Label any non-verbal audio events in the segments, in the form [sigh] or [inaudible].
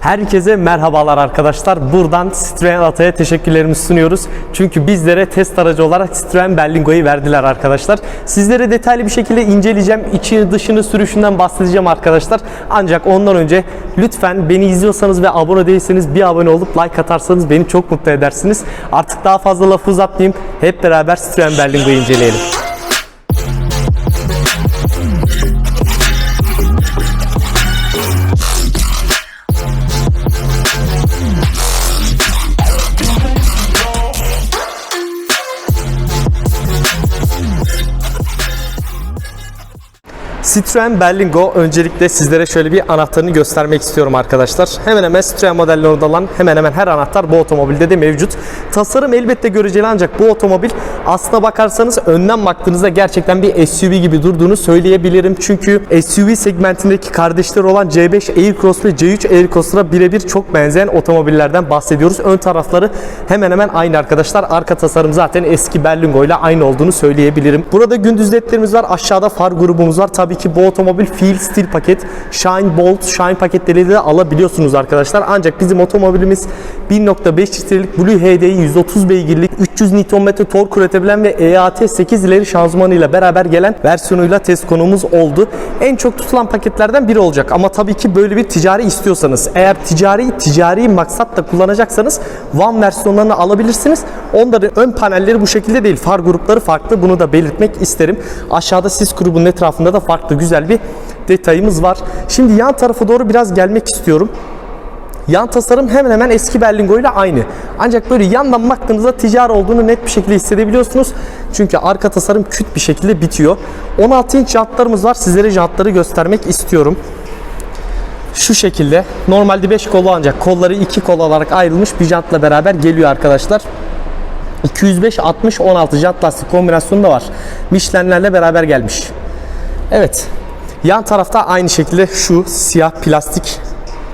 Herkese merhabalar arkadaşlar. Buradan Citroen Ata'ya teşekkürlerimizi sunuyoruz. Çünkü bizlere test aracı olarak Citroen Berlingo'yu verdiler arkadaşlar. Sizlere detaylı bir şekilde inceleyeceğim. İçini dışını sürüşünden bahsedeceğim arkadaşlar. Ancak ondan önce lütfen beni izliyorsanız ve abone değilseniz bir abone olup like atarsanız beni çok mutlu edersiniz. Artık daha fazla lafı uzatmayayım. Hep beraber Citroen Berlingo'yu inceleyelim. Citroen Berlingo öncelikle sizlere şöyle bir anahtarını göstermek istiyorum arkadaşlar. Hemen hemen Citroen modellerinde olan hemen hemen her anahtar bu otomobilde de mevcut. Tasarım elbette göreceli ancak bu otomobil aslına bakarsanız önden baktığınızda gerçekten bir SUV gibi durduğunu söyleyebilirim. Çünkü SUV segmentindeki kardeşleri olan C5 Aircross ve C3 Aircross'lara birebir çok benzeyen otomobillerden bahsediyoruz. Ön tarafları hemen hemen aynı arkadaşlar. Arka tasarım zaten eski Berlingo ile aynı olduğunu söyleyebilirim. Burada gündüz ledlerimiz var. Aşağıda far grubumuz var. Tabii ki bu otomobil Feel Steel paket, Shine Bolt, Shine paketleriyle de alabiliyorsunuz arkadaşlar. Ancak bizim otomobilimiz 1.5 litrelik Blue HDI 130 beygirlik 300 Nm tork üretebilen ve EAT 8 ileri şanzımanıyla beraber gelen versiyonuyla test konuğumuz oldu. En çok tutulan paketlerden biri olacak ama tabii ki böyle bir ticari istiyorsanız eğer ticari ticari maksatla kullanacaksanız One versiyonlarını alabilirsiniz. Onların ön panelleri bu şekilde değil. Far grupları farklı. Bunu da belirtmek isterim. Aşağıda sis grubunun etrafında da farklı güzel bir detayımız var. Şimdi yan tarafa doğru biraz gelmek istiyorum. Yan tasarım hemen hemen eski Berlingo ile aynı. Ancak böyle yandan baktığınızda ticari olduğunu net bir şekilde hissedebiliyorsunuz. Çünkü arka tasarım küt bir şekilde bitiyor. 16 inç jantlarımız var. Sizlere jantları göstermek istiyorum. Şu şekilde. Normalde 5 kolu ancak kolları 2 kol olarak ayrılmış bir jantla beraber geliyor arkadaşlar. 205 60 16 jant lastik kombinasyonu da var. Michelin'lerle beraber gelmiş. Evet. Yan tarafta aynı şekilde şu siyah plastik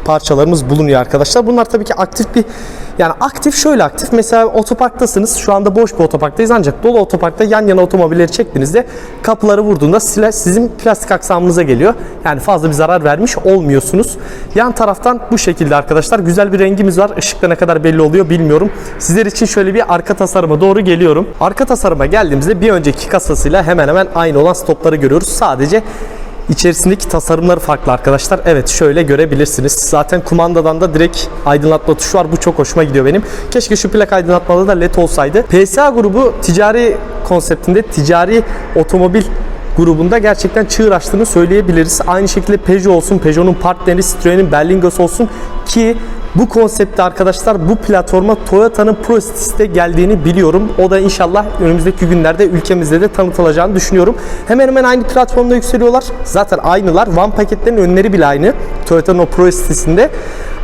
parçalarımız bulunuyor arkadaşlar. Bunlar tabii ki aktif bir yani aktif şöyle aktif. Mesela otoparktasınız. Şu anda boş bir otoparktayız ancak dolu otoparkta yan yana otomobilleri çektiğinizde kapıları vurduğunda sizin plastik aksamınıza geliyor. Yani fazla bir zarar vermiş olmuyorsunuz. Yan taraftan bu şekilde arkadaşlar. Güzel bir rengimiz var. Işıkta ne kadar belli oluyor bilmiyorum. Sizler için şöyle bir arka tasarıma doğru geliyorum. Arka tasarıma geldiğimizde bir önceki kasasıyla hemen hemen aynı olan stopları görüyoruz. Sadece İçerisindeki tasarımları farklı arkadaşlar. Evet şöyle görebilirsiniz. Zaten kumandadan da direkt aydınlatma tuşu var. Bu çok hoşuma gidiyor benim. Keşke şu plak aydınlatmalı da led olsaydı. PSA grubu ticari konseptinde ticari otomobil grubunda gerçekten çığır açtığını söyleyebiliriz. Aynı şekilde Peugeot olsun, Peugeot'un partneri Citroen'in Berlingo'su olsun ki bu konseptte arkadaşlar bu platforma Toyota'nın Prostis'te geldiğini biliyorum. O da inşallah önümüzdeki günlerde ülkemizde de tanıtılacağını düşünüyorum. Hemen hemen aynı platformda yükseliyorlar. Zaten aynılar. One paketlerin önleri bile aynı. Toyota'nın o Prostis'inde.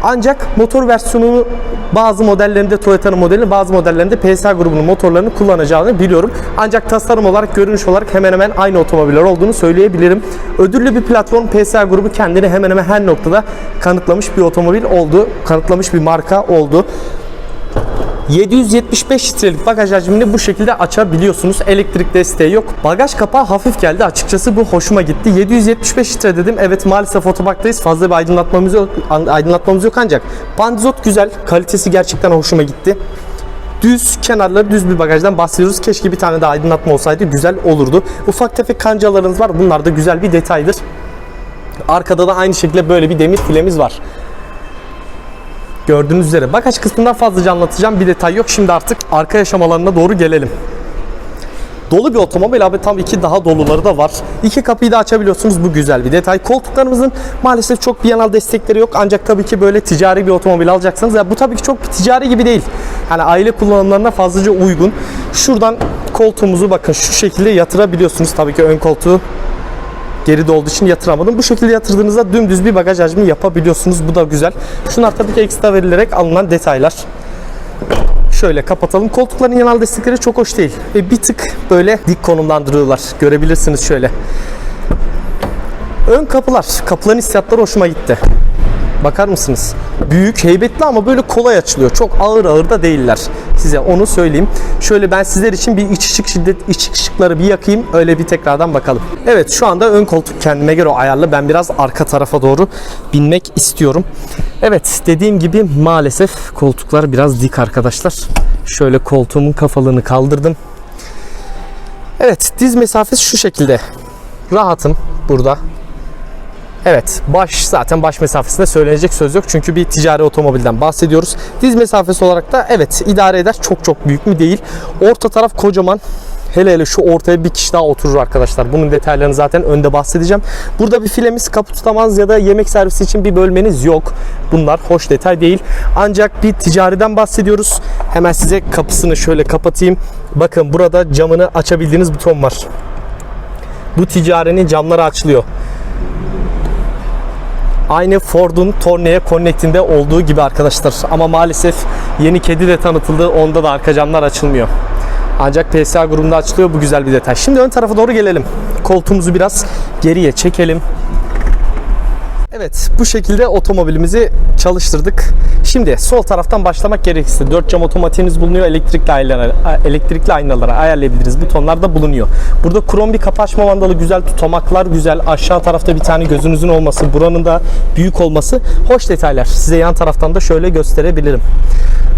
Ancak motor versiyonunu bazı modellerinde Toyota'nın modelini bazı modellerinde PSA grubunun motorlarını kullanacağını biliyorum. Ancak tasarım olarak, görünüş olarak hemen hemen aynı otomobiller olduğunu söyleyebilirim. Ödüllü bir platform PSA grubu kendini hemen hemen her noktada kanıtlamış bir otomobil oldu. Kanıtlamış bir marka oldu. 775 litrelik bagaj hacmini bu şekilde açabiliyorsunuz. Elektrik desteği yok. Bagaj kapağı hafif geldi. Açıkçası bu hoşuma gitti. 775 litre dedim. Evet maalesef otoparktayız. Fazla bir aydınlatmamız yok, aydınlatmamız yok ancak pandizot güzel. Kalitesi gerçekten hoşuma gitti. Düz kenarları düz bir bagajdan bahsediyoruz. Keşke bir tane daha aydınlatma olsaydı güzel olurdu. Ufak tefek kancalarınız var. Bunlar da güzel bir detaydır. Arkada da aynı şekilde böyle bir demir filemiz var. Gördüğünüz üzere bagaj kısmından fazlaca anlatacağım bir detay yok. Şimdi artık arka yaşamalarına doğru gelelim. Dolu bir otomobil abi tabii ki daha doluları da var. İki kapıyı da açabiliyorsunuz bu güzel bir detay. Koltuklarımızın maalesef çok bir yanal destekleri yok. Ancak tabii ki böyle ticari bir otomobil alacaksanız ya bu tabii ki çok ticari gibi değil. Yani aile kullanımlarına fazlaca uygun. Şuradan koltuğumuzu bakın şu şekilde yatırabiliyorsunuz. Tabii ki ön koltuğu geride olduğu için yatıramadım. Bu şekilde yatırdığınızda dümdüz bir bagaj hacmi yapabiliyorsunuz. Bu da güzel. Şunlar tabii ki ekstra verilerek alınan detaylar. Şöyle kapatalım. Koltukların yanal destekleri çok hoş değil. Ve bir tık böyle dik konumlandırıyorlar. Görebilirsiniz şöyle. Ön kapılar. Kapıların hissiyatları hoşuma gitti. Bakar mısınız? Büyük, heybetli ama böyle kolay açılıyor. Çok ağır ağır da değiller. Size onu söyleyeyim. Şöyle ben sizler için bir iç ışık şiddet iç ışıkları bir yakayım. Öyle bir tekrardan bakalım. Evet şu anda ön koltuk kendime göre ayarlı. Ben biraz arka tarafa doğru binmek istiyorum. Evet dediğim gibi maalesef koltuklar biraz dik arkadaşlar. Şöyle koltuğumun kafalığını kaldırdım. Evet diz mesafesi şu şekilde. Rahatım burada. Evet baş zaten baş mesafesinde söylenecek söz yok. Çünkü bir ticari otomobilden bahsediyoruz. Diz mesafesi olarak da evet idare eder. Çok çok büyük mü değil. Orta taraf kocaman. Hele hele şu ortaya bir kişi daha oturur arkadaşlar. Bunun detaylarını zaten önde bahsedeceğim. Burada bir filemiz kapı tutamaz ya da yemek servisi için bir bölmeniz yok. Bunlar hoş detay değil. Ancak bir ticariden bahsediyoruz. Hemen size kapısını şöyle kapatayım. Bakın burada camını açabildiğiniz buton var. Bu ticarenin camları açılıyor. Aynı Ford'un Tourneo Connect'inde olduğu gibi arkadaşlar. Ama maalesef yeni kedi de tanıtıldı. Onda da arka camlar açılmıyor. Ancak PSA grubunda açılıyor. Bu güzel bir detay. Şimdi ön tarafa doğru gelelim. Koltuğumuzu biraz geriye çekelim. Evet bu şekilde otomobilimizi çalıştırdık. Şimdi sol taraftan başlamak gerekirse 4 cam otomatiğimiz bulunuyor. Elektrikli aynalara, elektrikli aynalara ayarlayabiliriz. Butonlar da bulunuyor. Burada krom bir kapı açma mandalı güzel. Tutamaklar güzel. Aşağı tarafta bir tane gözünüzün olması. Buranın da büyük olması. Hoş detaylar. Size yan taraftan da şöyle gösterebilirim.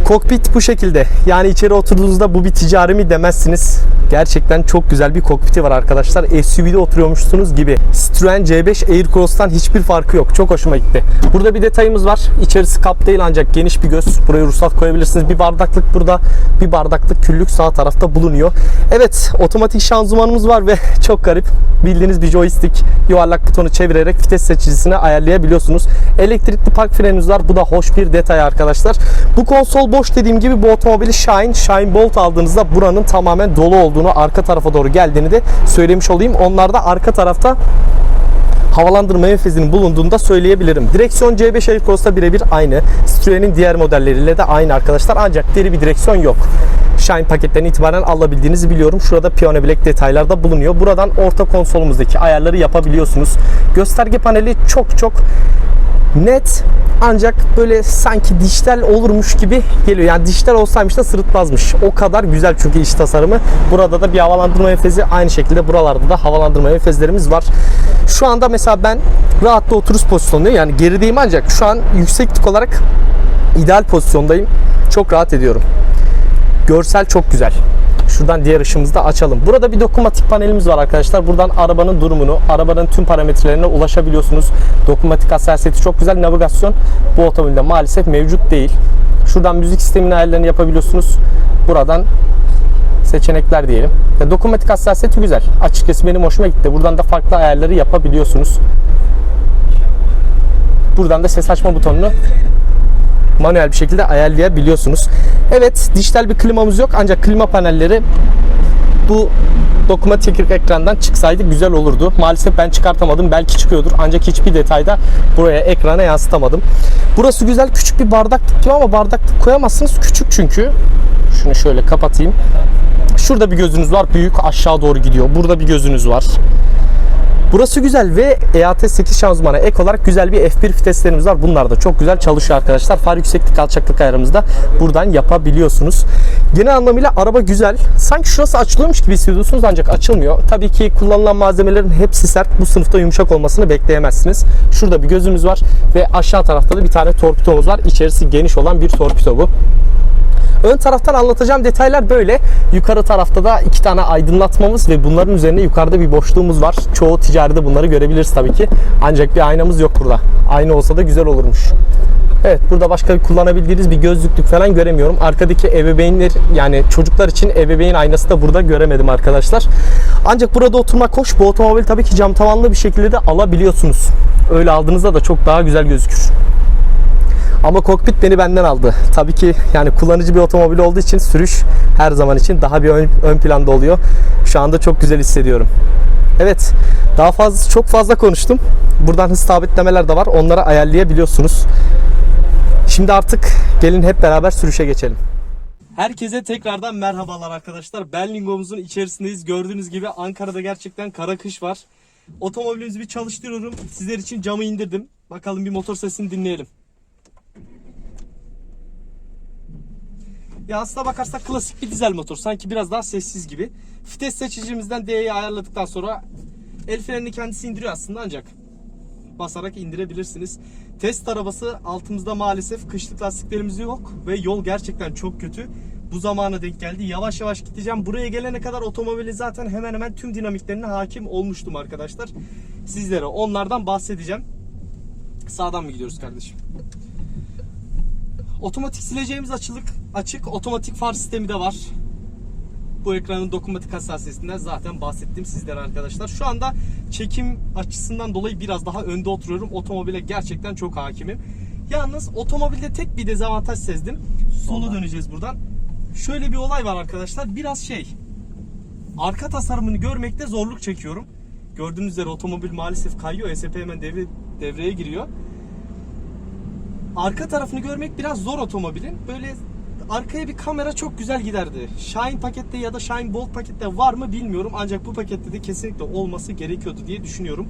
Kokpit bu şekilde. Yani içeri oturduğunuzda bu bir ticari mi demezsiniz. Gerçekten çok güzel bir kokpiti var arkadaşlar. SUV'de oturuyormuşsunuz gibi. Citroen C5 Aircross'tan hiçbir farkı yok. Çok hoşuma gitti. Burada bir detayımız var. İçerisi kap değil ancak geniş bir göz. Buraya ruhsat koyabilirsiniz. Bir bardaklık burada. Bir bardaklık küllük sağ tarafta bulunuyor. Evet otomatik şanzımanımız var ve [laughs] çok garip. Bildiğiniz bir joystick yuvarlak butonu çevirerek vites seçicisini ayarlayabiliyorsunuz. Elektrikli park freniniz var. Bu da hoş bir detay arkadaşlar. Bu konsol boş dediğim gibi bu otomobili Shine, Shine Bolt aldığınızda buranın tamamen dolu olduğunu, arka tarafa doğru geldiğini de söylemiş olayım. Onlar da arka tarafta havalandırma menfezinin bulunduğunu da söyleyebilirim. Direksiyon C5 Aircross'ta birebir aynı. Citroen'in diğer modelleriyle de aynı arkadaşlar. Ancak deri bir direksiyon yok. Shine paketten itibaren alabildiğinizi biliyorum. Şurada Piano Black detaylar da bulunuyor. Buradan orta konsolumuzdaki ayarları yapabiliyorsunuz. Gösterge paneli çok çok net ancak böyle sanki dijital olurmuş gibi geliyor. Yani dijital olsaymış da sırıtmazmış. O kadar güzel çünkü iç tasarımı. Burada da bir havalandırma menfezi aynı şekilde buralarda da havalandırma menfezlerimiz var. Şu anda mesela ben rahatla oturuş pozisyondayım. Yani gerideyim ancak şu an yükseklik olarak ideal pozisyondayım. Çok rahat ediyorum. Görsel çok güzel. Şuradan diğer ışığımızı da açalım. Burada bir dokunmatik panelimiz var arkadaşlar. Buradan arabanın durumunu, arabanın tüm parametrelerine ulaşabiliyorsunuz. Dokunmatik hassasiyeti çok güzel. Navigasyon bu otomobilde maalesef mevcut değil. Şuradan müzik sisteminin ayarlarını yapabiliyorsunuz. Buradan seçenekler diyelim. Ya, dokunmatik hassasiyeti güzel. Açıkçası benim hoşuma gitti. Buradan da farklı ayarları yapabiliyorsunuz. Buradan da ses açma butonunu manuel bir şekilde ayarlayabiliyorsunuz. Evet dijital bir klimamız yok ancak klima panelleri bu dokunmatik ekrandan çıksaydı güzel olurdu. Maalesef ben çıkartamadım. Belki çıkıyordur. Ancak hiçbir detayda buraya ekrana yansıtamadım. Burası güzel küçük bir bardaklık diyor ama bardaklık koyamazsınız. Küçük çünkü. Şunu şöyle kapatayım. Şurada bir gözünüz var. Büyük aşağı doğru gidiyor. Burada bir gözünüz var. Burası güzel ve EAT 8 şanzımana ek olarak güzel bir F1 viteslerimiz var. Bunlar da çok güzel çalışıyor arkadaşlar. Far yükseklik alçaklık ayarımızda buradan yapabiliyorsunuz. Genel anlamıyla araba güzel. Sanki şurası açılıyormuş gibi hissediyorsunuz ancak açılmıyor. Tabii ki kullanılan malzemelerin hepsi sert. Bu sınıfta yumuşak olmasını bekleyemezsiniz. Şurada bir gözümüz var ve aşağı tarafta da bir tane torpidomuz var. İçerisi geniş olan bir torpido bu. Ön taraftan anlatacağım detaylar böyle. Yukarı tarafta da iki tane aydınlatmamız ve bunların üzerine yukarıda bir boşluğumuz var. Çoğu ticaride bunları görebiliriz tabii ki. Ancak bir aynamız yok burada. Ayna olsa da güzel olurmuş. Evet burada başka kullanabildiğiniz bir gözlüklük falan göremiyorum. Arkadaki ebeveynler yani çocuklar için ebeveyn aynası da burada göremedim arkadaşlar. Ancak burada oturmak hoş. Bu otomobil tabii ki cam tavanlı bir şekilde de alabiliyorsunuz. Öyle aldığınızda da çok daha güzel gözükür. Ama kokpit beni benden aldı. Tabii ki yani kullanıcı bir otomobil olduğu için sürüş her zaman için daha bir ön, ön planda oluyor. Şu anda çok güzel hissediyorum. Evet, daha fazla çok fazla konuştum. Buradan hız sabitlemeler de var. Onları ayarlayabiliyorsunuz. Şimdi artık gelin hep beraber sürüşe geçelim. Herkese tekrardan merhabalar arkadaşlar. Berlingomuzun içerisindeyiz. Gördüğünüz gibi Ankara'da gerçekten kara kış var. Otomobilimizi bir çalıştırıyorum. Sizler için camı indirdim. Bakalım bir motor sesini dinleyelim. Ya aslına bakarsak klasik bir dizel motor. Sanki biraz daha sessiz gibi. Vites seçicimizden D'yi ayarladıktan sonra el frenini kendisi indiriyor aslında ancak basarak indirebilirsiniz. Test arabası altımızda maalesef kışlık lastiklerimiz yok ve yol gerçekten çok kötü. Bu zamana denk geldi. Yavaş yavaş gideceğim. Buraya gelene kadar otomobili zaten hemen hemen tüm dinamiklerine hakim olmuştum arkadaşlar. Sizlere onlardan bahsedeceğim. Sağdan mı gidiyoruz kardeşim? Otomatik sileceğimiz açılık açık. Otomatik far sistemi de var. Bu ekranın dokunmatik hassasiyetinden zaten bahsettim sizlere arkadaşlar. Şu anda çekim açısından dolayı biraz daha önde oturuyorum. Otomobile gerçekten çok hakimim. Yalnız otomobilde tek bir dezavantaj sezdim. Sola döneceğiz buradan. Şöyle bir olay var arkadaşlar. Biraz şey. Arka tasarımını görmekte zorluk çekiyorum. Gördüğünüz üzere otomobil maalesef kayıyor. ESP hemen devre, devreye giriyor arka tarafını görmek biraz zor otomobilin. Böyle arkaya bir kamera çok güzel giderdi. Shine pakette ya da Shine Bolt pakette var mı bilmiyorum. Ancak bu pakette de kesinlikle olması gerekiyordu diye düşünüyorum.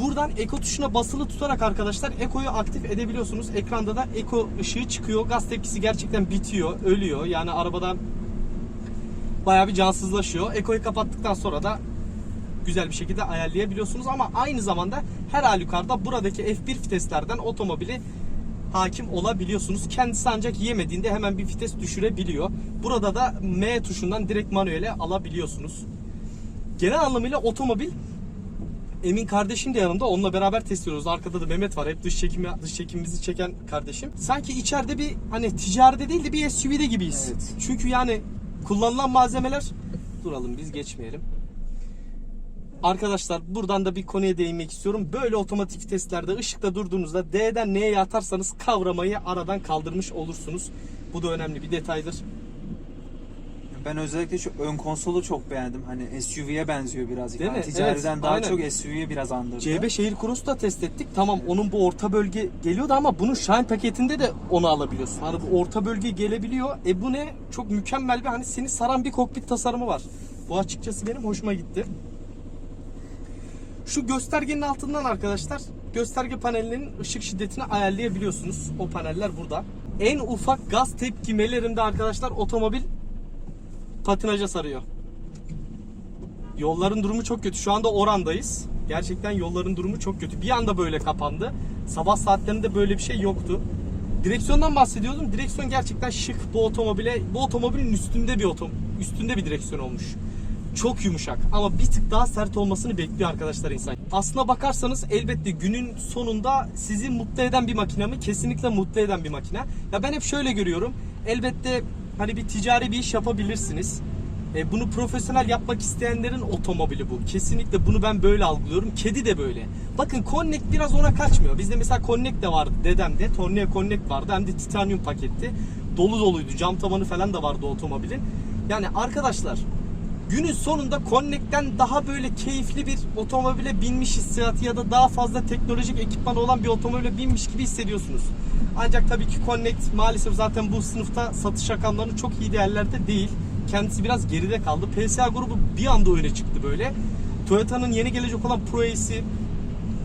Buradan Eko tuşuna basılı tutarak arkadaşlar Eko'yu aktif edebiliyorsunuz. Ekranda da Eko ışığı çıkıyor. Gaz tepkisi gerçekten bitiyor, ölüyor. Yani arabada bayağı bir cansızlaşıyor. Eko'yu kapattıktan sonra da güzel bir şekilde ayarlayabiliyorsunuz ama aynı zamanda her halükarda buradaki F1 viteslerden otomobili hakim olabiliyorsunuz. Kendisi ancak yemediğinde hemen bir vites düşürebiliyor. Burada da M tuşundan direkt manuele alabiliyorsunuz. Genel anlamıyla otomobil Emin kardeşim de yanımda. Onunla beraber test ediyoruz. Arkada da Mehmet var. Hep dış çekimi dış çekimimizi çeken kardeşim. Sanki içeride bir hani ticaride değil de bir SUV'de gibiyiz. Evet. Çünkü yani kullanılan malzemeler duralım biz geçmeyelim. Arkadaşlar buradan da bir konuya değinmek istiyorum. Böyle otomatik testlerde ışıkta durduğunuzda D'den N'ye atarsanız kavramayı aradan kaldırmış olursunuz. Bu da önemli bir detaydır. Ben özellikle şu ön konsolu çok beğendim. Hani SUV'ye benziyor birazcık. Değil Yani mi? Ticariden Evet, daha aynen. çok SUV'ye biraz andırdı. C5 Air Cross'u da test ettik. Tamam onun bu orta bölge geliyordu ama bunun Shine paketinde de onu alabiliyorsun. Hani bu orta bölge gelebiliyor. E bu ne? Çok mükemmel bir hani seni saran bir kokpit tasarımı var. Bu açıkçası benim hoşuma gitti. Şu göstergenin altından arkadaşlar gösterge panelinin ışık şiddetini ayarlayabiliyorsunuz. O paneller burada. En ufak gaz tepkimelerinde arkadaşlar otomobil patinaja sarıyor. Yolların durumu çok kötü. Şu anda Oran'dayız. Gerçekten yolların durumu çok kötü. Bir anda böyle kapandı. Sabah saatlerinde böyle bir şey yoktu. Direksiyondan bahsediyordum. Direksiyon gerçekten şık bu otomobile. Bu otomobilin üstünde bir otom üstünde bir direksiyon olmuş. Çok yumuşak ama bir tık daha sert olmasını bekliyor arkadaşlar insan. Aslına bakarsanız elbette günün sonunda sizi mutlu eden bir makine mi? Kesinlikle mutlu eden bir makine. Ya ben hep şöyle görüyorum. Elbette hani bir ticari bir iş yapabilirsiniz. E, bunu profesyonel yapmak isteyenlerin otomobili bu. Kesinlikle bunu ben böyle algılıyorum. Kedi de böyle. Bakın Connect biraz ona kaçmıyor. Bizde mesela Connect de vardı dedemde. Tourneo Connect vardı. Hem de titanyum paketti. Dolu doluydu. Cam tavanı falan da vardı otomobilin. Yani arkadaşlar günün sonunda Connect'ten daha böyle keyifli bir otomobile binmiş hissiyatı ya da daha fazla teknolojik ekipman olan bir otomobile binmiş gibi hissediyorsunuz. Ancak tabii ki Connect maalesef zaten bu sınıfta satış rakamlarını çok iyi değerlerde değil. Kendisi biraz geride kaldı. PSA grubu bir anda öne çıktı böyle. Toyota'nın yeni gelecek olan Pro Ace'i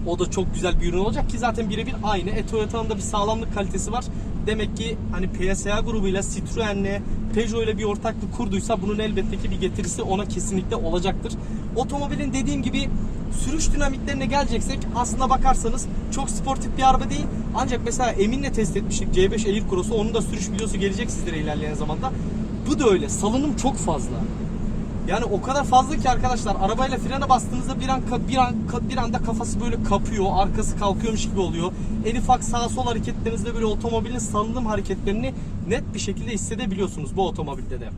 o da çok güzel bir ürün olacak ki zaten birebir aynı. E Toyota'nın da bir sağlamlık kalitesi var. Demek ki hani PSA grubuyla Citroen'le Peugeot ile bir ortaklık kurduysa bunun elbette ki bir getirisi ona kesinlikle olacaktır. Otomobilin dediğim gibi sürüş dinamiklerine geleceksek aslına bakarsanız çok sportif bir araba değil. Ancak mesela Emin'le test etmiştik C5 Air Cross'u. Onun da sürüş videosu gelecek sizlere ilerleyen zamanda. Bu da öyle. Salınım çok fazla. Yani o kadar fazla ki arkadaşlar arabayla frene bastığınızda bir an bir an bir anda kafası böyle kapıyor, arkası kalkıyormuş gibi oluyor. En ufak sağ sol hareketlerinizde böyle otomobilin salınım hareketlerini net bir şekilde hissedebiliyorsunuz bu otomobilde de.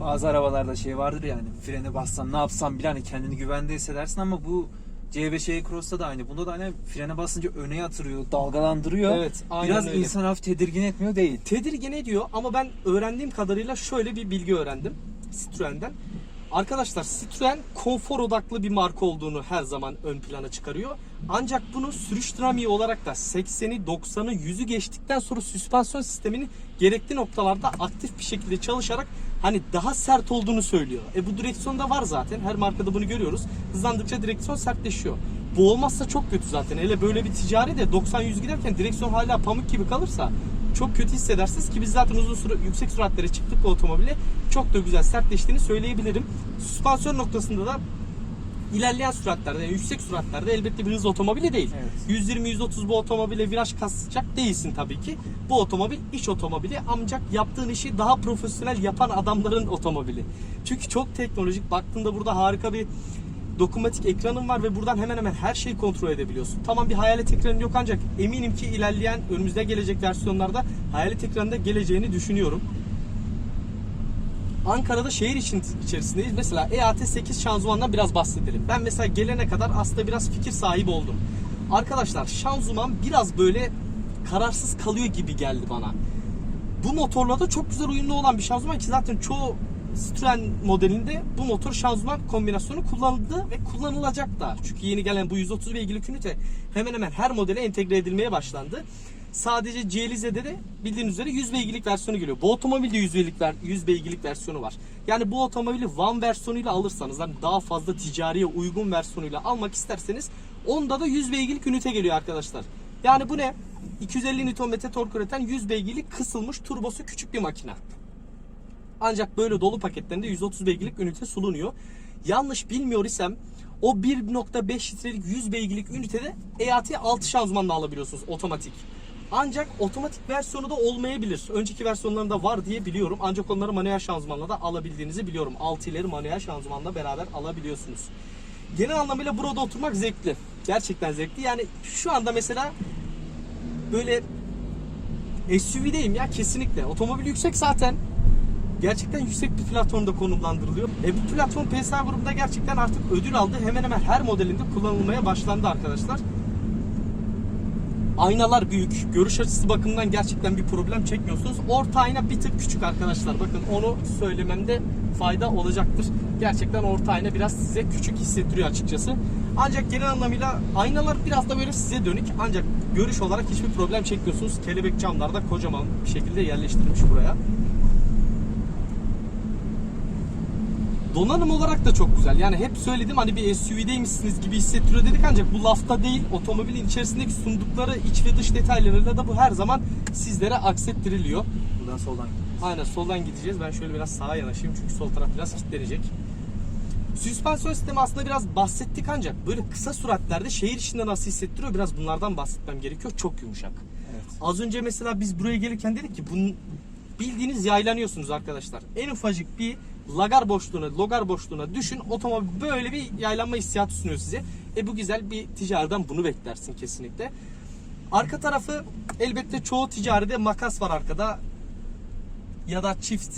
Bazı arabalarda şey vardır yani frene bassan ne yapsam bile hani kendini güvende hissedersin ama bu C5 E-Cross'ta da aynı. Bunda da hani frene basınca öne yatırıyor, dalgalandırıyor. Evet, aynen Biraz öyle. insan hafif tedirgin etmiyor değil. Tedirgin ediyor ama ben öğrendiğim kadarıyla şöyle bir bilgi öğrendim Citroen'den. Arkadaşlar Citroen konfor odaklı bir marka olduğunu her zaman ön plana çıkarıyor. Ancak bunu sürüş dinamiği olarak da 80'i, 90'ı, 100'ü geçtikten sonra süspansiyon sistemini gerekli noktalarda aktif bir şekilde çalışarak hani daha sert olduğunu söylüyor. E bu direksiyonda var zaten. Her markada bunu görüyoruz. Hızlandıkça direksiyon sertleşiyor. Bu olmazsa çok kötü zaten. Hele böyle bir ticari de 90-100 giderken direksiyon hala pamuk gibi kalırsa çok kötü hissedersiniz ki biz zaten uzun süre yüksek süratlere çıktık bu otomobile. Çok da güzel sertleştiğini söyleyebilirim. Süspansiyon noktasında da ilerleyen süratlerde, yani yüksek süratlerde elbette bir hız otomobili değil. Evet. 120-130 bu otomobile viraj kasacak değilsin tabii ki. Bu otomobil iş otomobili ancak yaptığın işi daha profesyonel yapan adamların otomobili. Çünkü çok teknolojik. Baktığında burada harika bir dokunmatik ekranın var ve buradan hemen hemen her şeyi kontrol edebiliyorsun. Tamam bir hayalet ekranı yok ancak eminim ki ilerleyen önümüzde gelecek versiyonlarda hayalet ekranında geleceğini düşünüyorum. Ankara'da şehir için içerisindeyiz. Mesela EAT 8 şanzımandan biraz bahsedelim. Ben mesela gelene kadar aslında biraz fikir sahibi oldum. Arkadaşlar şanzıman biraz böyle kararsız kalıyor gibi geldi bana. Bu motorla da çok güzel uyumlu olan bir şanzıman ki zaten çoğu Citroen modelinde bu motor şanzıman kombinasyonu kullanıldı ve kullanılacak da. Çünkü yeni gelen bu 130 beygirlik ünite hemen hemen her modele entegre edilmeye başlandı. Sadece CLZ'de de bildiğiniz üzere 100 beygirlik versiyonu geliyor. Bu otomobilde 100 beygirlik, ver- 100 beygirlik versiyonu var. Yani bu otomobili Van versiyonuyla alırsanız hani daha fazla ticariye uygun versiyonuyla almak isterseniz onda da 100 beygirlik ünite geliyor arkadaşlar. Yani bu ne? 250 Nm tork üreten 100 beygirlik kısılmış turbosu küçük bir makine. Ancak böyle dolu paketlerinde 130 beygirlik ünite sulunuyor. Yanlış bilmiyor isem o 1.5 litrelik 100 beygirlik ünitede EAT 6 şanzımanla alabiliyorsunuz otomatik. Ancak otomatik versiyonu da olmayabilir. Önceki versiyonlarında var diye biliyorum. Ancak onları manuel şanzımanla da alabildiğinizi biliyorum. 6 ileri manuel şanzımanla beraber alabiliyorsunuz. Genel anlamıyla burada oturmak zevkli. Gerçekten zevkli. Yani şu anda mesela böyle SUV'deyim ya kesinlikle. Otomobil yüksek zaten. Gerçekten yüksek bir platformda konumlandırılıyor. E bu platform PSA grubunda gerçekten artık ödül aldı. Hemen hemen her modelinde kullanılmaya başlandı arkadaşlar. Aynalar büyük. Görüş açısı bakımından gerçekten bir problem çekmiyorsunuz. Orta ayna bir tık küçük arkadaşlar. Bakın onu söylememde fayda olacaktır. Gerçekten orta ayna biraz size küçük hissettiriyor açıkçası. Ancak genel anlamıyla aynalar biraz da böyle size dönük. Ancak görüş olarak hiçbir problem çekmiyorsunuz. Kelebek camlar da kocaman bir şekilde yerleştirilmiş buraya. Donanım olarak da çok güzel. Yani hep söyledim hani bir SUV'deymişsiniz gibi hissettiriyor dedik ancak bu lafta değil. Otomobilin içerisindeki sundukları iç ve dış detaylarıyla da bu her zaman sizlere aksettiriliyor. Buradan soldan gidiyoruz. Aynen soldan gideceğiz. Ben şöyle biraz sağa yanaşayım çünkü sol taraf biraz kilitlenecek. Süspansiyon sistemi aslında biraz bahsettik ancak böyle kısa süratlerde şehir içinde nasıl hissettiriyor biraz bunlardan bahsetmem gerekiyor. Çok yumuşak. Evet. Az önce mesela biz buraya gelirken dedik ki bunun bildiğiniz yaylanıyorsunuz arkadaşlar. En ufacık bir lagar boşluğuna, logar boşluğuna düşün. Otomobil böyle bir yaylanma hissiyatı sunuyor size. E bu güzel bir ticariden bunu beklersin kesinlikle. Arka tarafı elbette çoğu ticaride makas var arkada ya da çift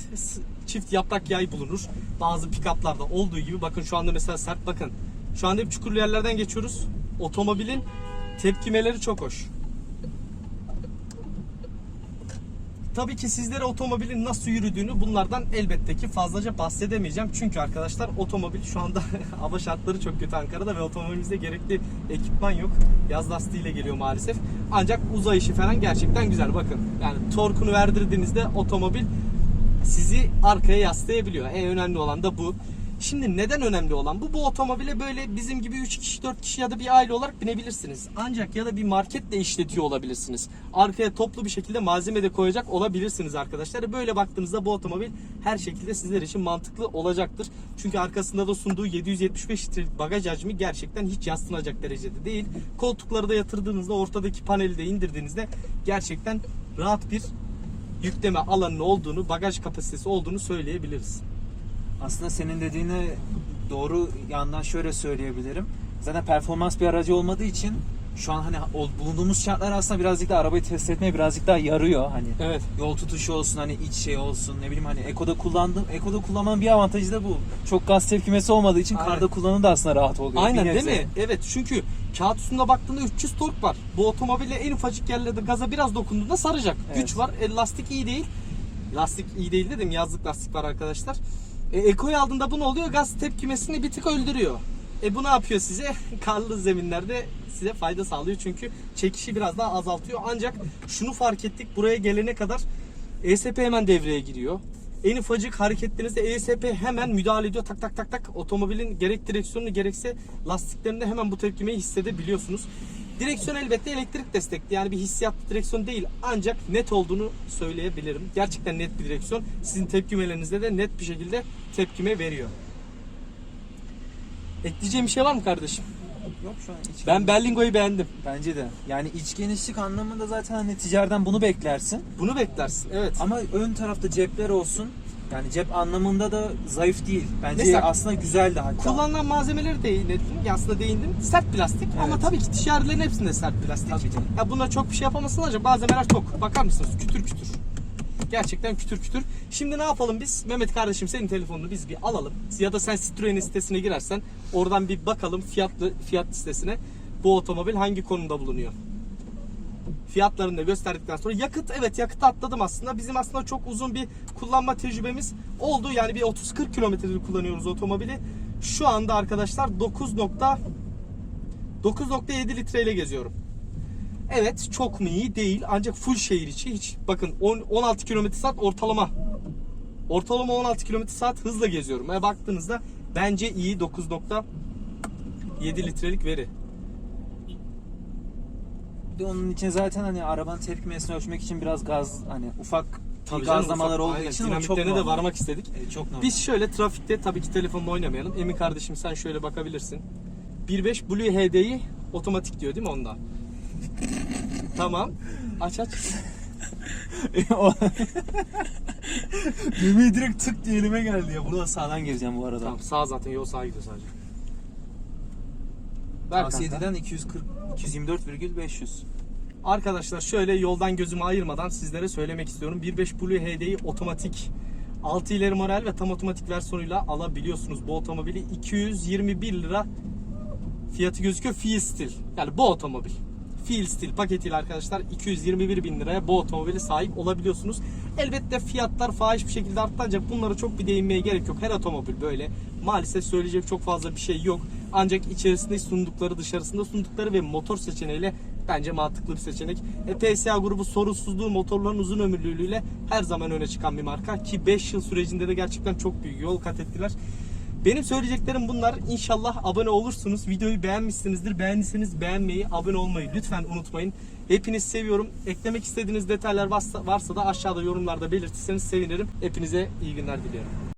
çift yaprak yay bulunur. Bazı pick-up'larda olduğu gibi bakın şu anda mesela sert bakın. Şu anda hep çukurlu yerlerden geçiyoruz. Otomobilin tepkimeleri çok hoş. Tabii ki sizlere otomobilin nasıl yürüdüğünü bunlardan elbette ki fazlaca bahsedemeyeceğim. Çünkü arkadaşlar otomobil şu anda [laughs] hava şartları çok kötü Ankara'da ve otomobilimizde gerekli ekipman yok. Yaz lastiğiyle geliyor maalesef. Ancak uzayışı falan gerçekten güzel. Bakın yani torkunu verdirdiğinizde otomobil sizi arkaya yaslayabiliyor. En önemli olan da bu. Şimdi neden önemli olan bu? Bu otomobile böyle bizim gibi 3 kişi 4 kişi ya da bir aile olarak binebilirsiniz. Ancak ya da bir marketle işletiyor olabilirsiniz. Arkaya toplu bir şekilde malzeme de koyacak olabilirsiniz arkadaşlar. Böyle baktığınızda bu otomobil her şekilde sizler için mantıklı olacaktır. Çünkü arkasında da sunduğu 775 litrelik bagaj hacmi gerçekten hiç yaslınacak derecede değil. Koltukları da yatırdığınızda ortadaki paneli de indirdiğinizde gerçekten rahat bir yükleme alanının olduğunu, bagaj kapasitesi olduğunu söyleyebiliriz. Aslında senin dediğine doğru yandan şöyle söyleyebilirim. Zaten performans bir aracı olmadığı için şu an hani bulunduğumuz şartlar aslında birazcık da arabayı test etmeye birazcık daha yarıyor. Hani Evet. yol tutuşu olsun hani iç şey olsun ne bileyim hani Eko'da kullandım. Eko'da kullanmanın bir avantajı da bu. Çok gaz tepkimesi olmadığı için Aynen. karda kullanımı da aslında rahat oluyor. Aynen değil mi? Evet çünkü kağıt üstünde baktığında 300 tork var. Bu otomobille en ufacık yerlerde gaza biraz dokunduğunda saracak. Evet. Güç var. E, lastik iyi değil. Lastik iyi değil dedim. Yazlık lastik var arkadaşlar. E, Eko'yu aldığında bu ne oluyor? Gaz tepkimesini bir tık öldürüyor. E bu ne yapıyor size? [laughs] Karlı zeminlerde size fayda sağlıyor çünkü çekişi biraz daha azaltıyor. Ancak şunu fark ettik buraya gelene kadar ESP hemen devreye giriyor. En ufacık hareketlerinizde ESP hemen müdahale ediyor. Tak tak tak tak otomobilin gerek direksiyonunu gerekse lastiklerinde hemen bu tepkimeyi hissedebiliyorsunuz. Direksiyon elbette elektrik destekli. Yani bir hissiyatlı direksiyon değil. Ancak net olduğunu söyleyebilirim. Gerçekten net bir direksiyon. Sizin tepkimelerinizde de net bir şekilde tepkime veriyor. Ekleyeceğim bir şey var mı kardeşim? Yok şu an iç Ben Berlingo'yu beğendim. Bence de. Yani iç genişlik anlamında zaten hani ticareden bunu beklersin. Bunu beklersin. Evet. Ama ön tarafta cepler olsun. Yani cep anlamında da zayıf değil. Bence Mesela- aslında güzel de hatta. Kullanılan malzemeleri değindim. Aslında değindim. Sert plastik ama Evet. tabii ki ticarilerin hepsinde sert plastik. Tabii canım. Ya buna çok bir şey yapamazsın ancak malzemeler çok. Bakar mısınız? Kütür kütür. Gerçekten kütür kütür. Şimdi ne yapalım biz? Mehmet kardeşim senin telefonunu biz bir alalım. Ya da sen Citroen'in sitesine girersen oradan bir bakalım fiyatlı fiyat listesine. Bu otomobil hangi konumda bulunuyor? Fiyatlarını da gösterdikten sonra yakıt evet yakıt atladım aslında. Bizim aslında çok uzun bir kullanma tecrübemiz oldu. Yani bir 30-40 kilometredir kullanıyoruz otomobili. Şu anda arkadaşlar 9 nokta 9.7 litreyle geziyorum. Evet çok mu iyi değil ancak full şehir içi hiç bakın 10, 16 km saat ortalama ortalama 16 km saat hızla geziyorum. Yani baktığınızda bence iyi 9.7 litrelik veri. De onun için zaten hani arabanın tepkimesini ölçmek için biraz gaz hani ufak Tabii canım, gazlamalar ufak- olduğu aynen, için ama çok dinamiklerine de varmak istedik. E, çok normal. Biz şöyle trafikte tabii ki telefonla oynamayalım. Emin kardeşim sen şöyle bakabilirsin. 1.5 Blue HD'yi otomatik diyor değil mi onda? tamam. Aç aç. [laughs] Düğmeyi direkt tık diye elime geldi ya. Burada sağdan gireceğim bu arada. Tamam sağ zaten yol sağa gidiyor sadece. Ver kanka. edilen 240 224,500. Arkadaşlar şöyle yoldan gözümü ayırmadan sizlere söylemek istiyorum. 1.5 Blue HD'yi otomatik 6 ileri manuel ve tam otomatik versiyonuyla alabiliyorsunuz. Bu otomobili 221 lira fiyatı gözüküyor. Feel Steel. Yani bu otomobil. Feel Steel paketiyle arkadaşlar 221 bin liraya bu otomobili sahip olabiliyorsunuz. Elbette fiyatlar fahiş bir şekilde arttı ancak bunlara çok bir değinmeye gerek yok. Her otomobil böyle. Maalesef söyleyecek çok fazla bir şey yok. Ancak içerisinde sundukları dışarısında sundukları ve motor seçeneğiyle bence mantıklı bir seçenek. E, PSA grubu sorunsuzluğu motorların uzun ömürlülüğüyle her zaman öne çıkan bir marka ki 5 yıl sürecinde de gerçekten çok büyük yol kat ettiler. Benim söyleyeceklerim bunlar. İnşallah abone olursunuz. Videoyu beğenmişsinizdir. Beğendiyseniz beğenmeyi, abone olmayı lütfen unutmayın. Hepinizi seviyorum. Eklemek istediğiniz detaylar varsa, varsa da aşağıda yorumlarda belirtirseniz sevinirim. Hepinize iyi günler diliyorum.